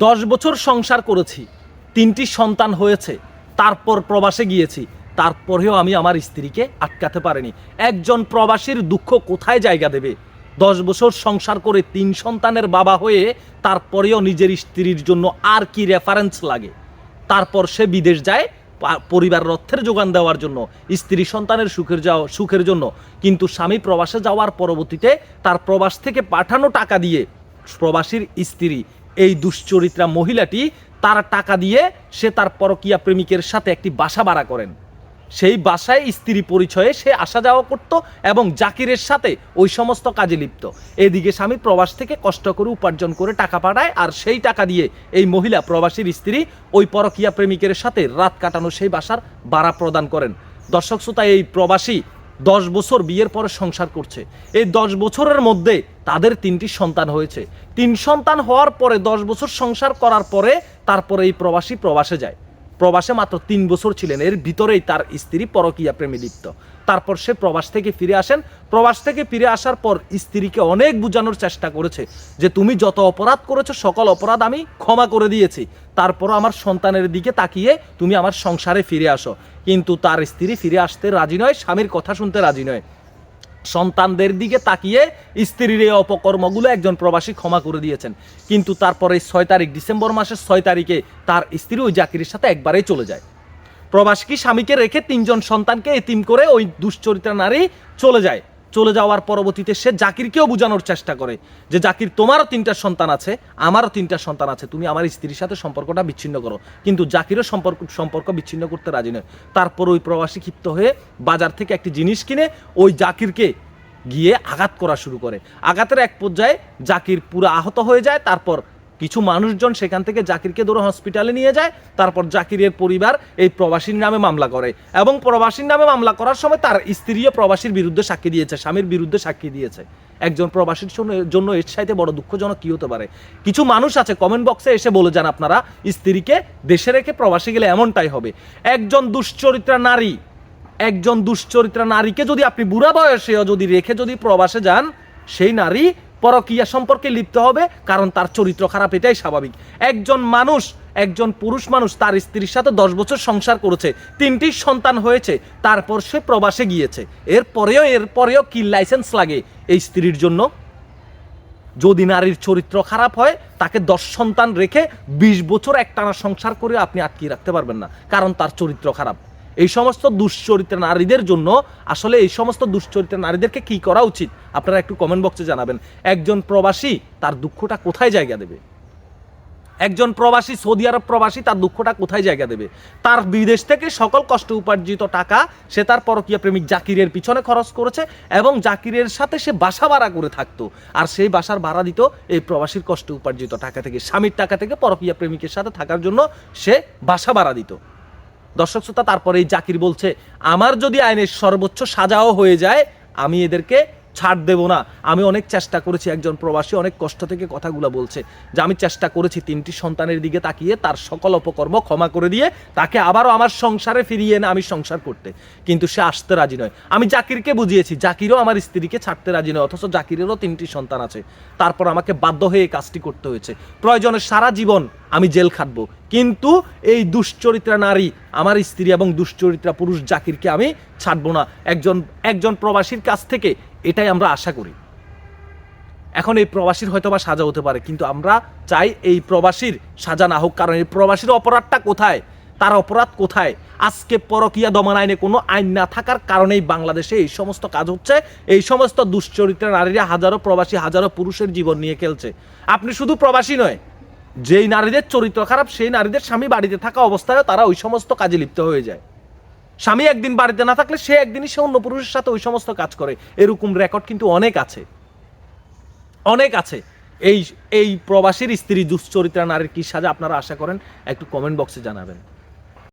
দশ বছর সংসার করেছি, তিনটি সন্তান হয়েছে, তারপর প্রবাসে গিয়েছি, তারপরেও আমি আমার স্ত্রীকে আটকাতে পারিনি। একজন প্রবাসীর দুঃখ কোথায় জায়গা দেবে? দশ বছর সংসার করে তিন সন্তানের বাবা হয়ে তারপরেও নিজের স্ত্রীর জন্য আর কি রেফারেন্স লাগে? তারপর সে বিদেশ যায় পরিবার অর্থের যোগান দেওয়ার জন্য, স্ত্রী সন্তানের সুখের যাওয়া সুখের জন্য। কিন্তু স্বামী প্রবাসে যাওয়ার পরবর্তীতে তার প্রবাস থেকে পাঠানো টাকা দিয়ে প্রবাসীর স্ত্রী এই দুশ্চরিত্রা মহিলাটি তার টাকা দিয়ে সে তার পরকীয়া প্রেমিকের সাথে একটি বাসা ভাড়া করেন। সেই বাসায় স্ত্রী পরিচয়ে সে আসা যাওয়া করত এবং জাকিরের সাথে ওই সমস্ত কাজে লিপ্ত। এদিকে স্বামী প্রবাস থেকে কষ্ট করে উপার্জন করে টাকা পাঠায় আর সেই টাকা দিয়ে এই মহিলা প্রবাসীর স্ত্রী ওই পরকীয়া প্রেমিকের সাথে রাত কাটানো সেই বাসার ভাড়া প্রদান করেন। দর্শক শ্রোতা, এই প্রবাসী দশ বছর বিয়ের পরে সংসার করছে। এই দশ বছরের মধ্যে তাদের তিনটি সন্তান হয়েছে। তিন সন্তান হওয়ার পরে দশ বছর সংসার করার পরে তারপরে এই প্রবাসী প্রবাসে যায়। প্রবাসে মাত্র তিন বছর ছিলেন। এর ভিতরেই তার স্ত্রী পরকীয়া প্রেমে লিপ্ত। তারপর সে প্রবাস থেকে ফিরে আসেন। প্রবাস থেকে ফিরে আসার পর স্ত্রীকে অনেক বোঝানোর চেষ্টা করেছে যে, তুমি যত অপরাধ করেছ, সকল অপরাধ আমি ক্ষমা করে দিয়েছি। তারপর আমার সন্তানের দিকে তাকিয়ে তুমি আমার সংসারে ফিরে আসো। কিন্তু তার স্ত্রী ফিরে আসতে রাজি নয়, স্বামীর কথা শুনতে রাজি নয়। সন্তানদের দিকে তাকিয়ে স্ত্রীর এই অপকর্মগুলো একজন প্রবাসী ক্ষমা করে দিয়েছেন। কিন্তু তারপরে ছয় তারিখ, ডিসেম্বর মাসের ছয় তারিখে তার স্ত্রী ওই জাকিরের সাথে একবারেই চলে যায়। প্রবাসী স্বামীকে রেখে তিনজন সন্তানকে এতিম করে ওই দুশ্চরিত্রা নারী চলে যায়? চলে যাওয়ার পরবর্তীতে সে জাকিরকেও বোঝানোর চেষ্টা করে যে, জাকির, তোমারও তিনটা সন্তান আছে, আমারও তিনটা সন্তান আছে, তুমি আমার স্ত্রীর সাথে সম্পর্কটা বিচ্ছিন্ন করো। কিন্তু জাকিরও সম্পর্ক সম্পর্ক বিচ্ছিন্ন করতে রাজি নয়। তারপর ওই প্রবাসী ক্ষিপ্ত হয়ে বাজার থেকে একটি জিনিস কিনে ওই জাকিরকে গিয়ে আঘাত করা শুরু করে। আঘাতের এক পর্যায়ে জাকির পুরো আহত হয়ে যায়, তারপর কিছু মানুষজন সেখান থেকে জাকিরকে ধরে হসপিটালে নিয়ে যায়, তারপর জাকিরের পরিবার এই প্রবাসীর নামে মামলা করে এবং প্রবাসীর নামে মামলা করার সময় তার স্ত্রীও প্রবাসীর বিরুদ্ধে সাক্ষী দিয়েছে, স্বামীর বিরুদ্ধে সাক্ষী দিয়েছে। একজন প্রবাসীর জন্য- এর সাথে বড় দুঃখজনক কি হতে পারে? কিছু মানুষ আছে কমেন্ট বক্সে এসে বলে যান আপনারা, স্ত্রীকে দেশে রেখে প্রবাসী গেলে এমনটাই হবে। একজন দুশ্চরিত্রা নারী, একজন দুশ্চরিত্রা নারীকে যদি আপনি বুড়া বয়সেও যদি রেখে যদি প্রবাসে যান, সেই নারী পরকীয়া সম্পর্কে লিপ্ত হবে, কারণ তার চরিত্র খারাপ, এটাই স্বাভাবিক। একজন মানুষ, একজন পুরুষ মানুষ তার স্ত্রীর সাথে দশ বছর সংসার করেছে, তিনটি সন্তান হয়েছে, তারপর সে প্রবাসে গিয়েছে। এরপরেও এরপরেও কি লাইসেন্স লাগে এই স্ত্রীর জন্য? যদি নারীর চরিত্র খারাপ হয়, তাকে দশ সন্তান রেখে বিশ বছর একটানা সংসার করে আপনি আটকিয়ে রাখতে পারবেন না, কারণ তার চরিত্র খারাপ। এই সমস্ত দুশ্চরিত্র নারীদের জন্য আসলে এই সমস্ত দুশ্চরিত্র নারীদেরকে কি করা উচিত? আপনারা একটু কমেন্ট বক্সে জানাবেন। একজন প্রবাসী তার দুঃখটা কোথায় জায়গা দেবে? একজন প্রবাসী, সৌদি আরব প্রবাসী তার দুঃখটা কোথায় জায়গা দেবে? তার বিদেশ থেকে সকল কষ্ট উপার্জিত টাকা সে তার পরকীয়া প্রেমিক জাকিরের পিছনে খরচ করেছে এবং জাকিরের সাথে সে বাসা ভাড়া করে থাকতো। আর সেই বাসার ভাড়া দিত এই প্রবাসীর কষ্ট উপার্জিত টাকা থেকে, স্বামীর টাকা থেকে পরকীয়া প্রেমিকের সাথে থাকার জন্য সে বাসা ভাড়া দিত। দর্শক শ্রোতা তারপরে এই জাকির বলছে, আমার যদি আইনের সর্বোচ্চ সাজাও হয়ে যায়, আমি এদেরকে ছাড় দেব না। আমি অনেক চেষ্টা করেছি একজন প্রবাসী, অনেক কষ্ট থেকে কথাগুলো বলছে যে, আমি চেষ্টা করেছি তিনটি সন্তানের দিকে তাকিয়ে তার সকল অপকর্ম ক্ষমা করে দিয়ে তাকে আবারও আমার সংসারে ফিরিয়ে এনে আমি সংসার করতে। কিন্তু সে আসতে রাজি নয়। আমি জাকিরকে বুঝিয়েছি, জাকিরও আমার স্ত্রীকে ছাড়তে রাজি নয়, অথচ জাকিরেরও তিনটি সন্তান আছে। তারপর আমাকে বাধ্য হয়ে কাজটি করতে হয়েছে। প্রয়োজনে সারা জীবন আমি জেল খাটবো। কিন্তু এই দুশ্চরিত্রা নারী, আমার স্ত্রী এবং দুশ্চরিত্রা পুরুষ জাকিরকে আমি ছাড়বো না। একজন একজন প্রবাসীর কাছ থেকে এটাই আমরা আশা করি। এখন এই প্রবাসীর হয়তো বা সাজা হতে পারে, কিন্তু আমরা চাই এই প্রবাসীর সাজা না হোক। কারণ এই প্রবাসীর অপরাধটা কোথায়? তার অপরাধ কোথায়? আজকে পরকীয়া দমন আইনে কোনো আইন না থাকার কারণেই বাংলাদেশে এই সমস্ত কাজ হচ্ছে। এই সমস্ত দুশ্চরিত্র নারীরা হাজারো প্রবাসী, হাজারো পুরুষের জীবন নিয়ে খেলছে। আপনি শুধু প্রবাসী নয় যেই নারীদের চরিত্র খারাপ, সেই নারীদের স্বামী বাড়িতে থাকা অবস্থায় তারা ওই সমস্ত কাজে লিপ্ত হয়ে যায়। স্বামী একদিন বাড়িতে না থাকলে সে একদিনই সে অন্য পুরুষের সাথে ওই সমস্ত কাজ করে। এরকম রেকর্ড কিন্তু অনেক আছে। অনেক আছে। এই এই প্রবাসীর স্ত্রী দুশ্চরিত্রা নারীর কি সাজা আপনারা আশা করেন? একটু কমেন্ট বক্সে জানাবেন।